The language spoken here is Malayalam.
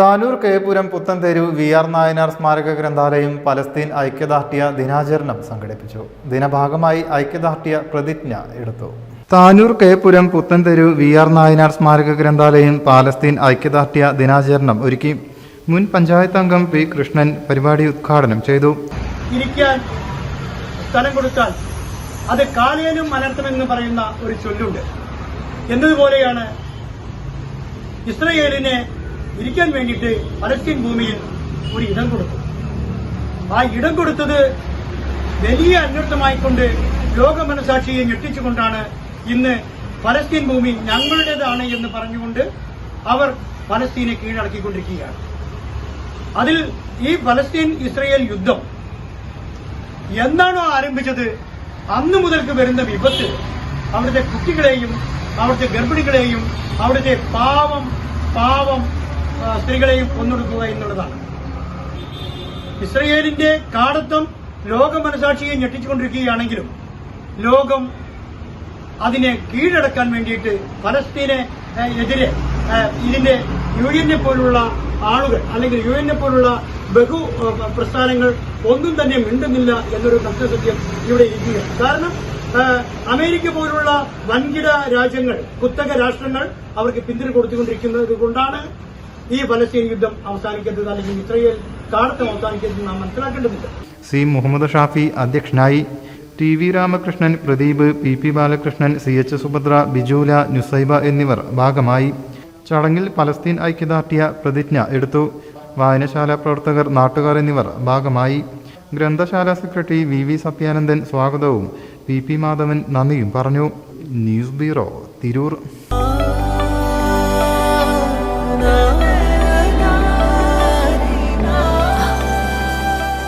താനൂർ കേപുരം പുത്തൻതെരു വി ആർ നായനാർ സ്മാരക ഗ്രന്ഥാലയം പലസ്തീൻ ഐക്യദാർഢ്യ ദിനാചരണം സംഘടിപ്പിച്ചു. ദിനഭാഗമായി ഐക്യദാർഢ്യ പ്രതിജ്ഞ എടുത്തു. താനൂർ കേപുരം പുത്തൻതെരു വി ആർ നായനാർ സ്മാരക ഗ്രന്ഥാലയം പാലസ്തീൻ ഐക്യദാർഢ്യ ദിനാചരണം ഒരുക്കി മുൻ പഞ്ചായത്ത് അംഗം പി കൃഷ്ണൻ പരിപാടി ഉദ്ഘാടനം ചെയ്തു. ഇരിക്കാൻ സ്ഥലം കൊടുത്താൽ അത് കാലേനും മലർത്തുമെന്ന് പറയുന്ന ഒരു ചൊല്ലുണ്ട്. എന്നതുപോലെയാണ് ഇസ്രയേലിനെ ഇരിക്കാൻ വേണ്ടിയിട്ട് പലസ്തീൻ ഭൂമിയിൽ ഒരു ഇടം കൊടുത്തു. ആ ഇടം കൊടുത്തത് വലിയ അന്വർത്ഥമായിക്കൊണ്ട് ലോക മനസാക്ഷിയെ ഞെട്ടിച്ചുകൊണ്ടാണ് ഇന്ന് പലസ്തീൻ ഭൂമി ഞങ്ങളുടേതാണ് എന്ന് പറഞ്ഞുകൊണ്ട് അവർ പലസ്തീനെ കീഴടക്കിക്കൊണ്ടിരിക്കുകയാണ്. അതിൽ ഈ പലസ്തീൻ ഇസ്രയേൽ യുദ്ധം എന്നാണോ ആരംഭിച്ചത് അന്നു മുതൽക്ക് വരുന്ന വിപത്ത് അവിടുത്തെ കുട്ടികളെയും അവിടുത്തെ ഗർഭിണികളെയും അവിടുത്തെ പാവം പാവം സ്ത്രീകളെയും കൊന്നൊടുക്കുക എന്നുള്ളതാണ്. ഇസ്രയേലിന്റെ കാടത്വം ലോക മനസാക്ഷിയെ ഞെട്ടിച്ചുകൊണ്ടിരിക്കുകയാണെങ്കിലും ലോകം അതിനെ കീഴടക്കാൻ വേണ്ടിയിട്ട് പലസ്തീനെ എതിരെ ഇതിന്റെ യു എന്നെ പോലുള്ള ആളുകൾ അല്ലെങ്കിൽ യു എന്നെ പോലുള്ള ബഹു പ്രസ്ഥാനങ്ങൾ ഒന്നും തന്നെ മിണ്ടുന്നില്ല എന്നൊരു സത്യസത്യം ഇവിടെ ഇരിക്കുകയാണ്. കാരണം അമേരിക്ക പോലുള്ള വൻകിട രാജ്യങ്ങൾ കുത്തക രാഷ്ട്രങ്ങൾ അവർക്ക് പിന്തുണ കൊടുത്തുകൊണ്ടിരിക്കുന്നത് കൊണ്ടാണ് ഈ പലസ്തീൻ യുദ്ധം അവസാനിക്കരുത് അല്ലെങ്കിൽ ഇസ്രയേൽ കാലത്തും അവസാനിക്കരുത് നാം മനസ്സിലാക്കേണ്ടതുണ്ട് സി മുഹമ്മദ് ഷാഫി അധ്യക്ഷനായി T V Ramakrishnan Pradeep P P Balakrishnan C H Subhadra Bijula Nusaiba എന്നിവർ ഭാഗമായി ചടങ്ങിൽ പലസ്തീൻ ഐക്യദാർഢ്യ പ്രതിജ്ഞ എടുത്തു. വായനശാല പ്രവർത്തകർ നാട്ടുകാർ എന്നിവർ ഭാഗമായി ഗ്രന്ഥശാല സെക്രട്ടറി വി വി സത്യാനന്ദൻ സ്വാഗതവും പി പി മാധവൻ നന്ദിയും പറഞ്ഞു. News bureau Tirur.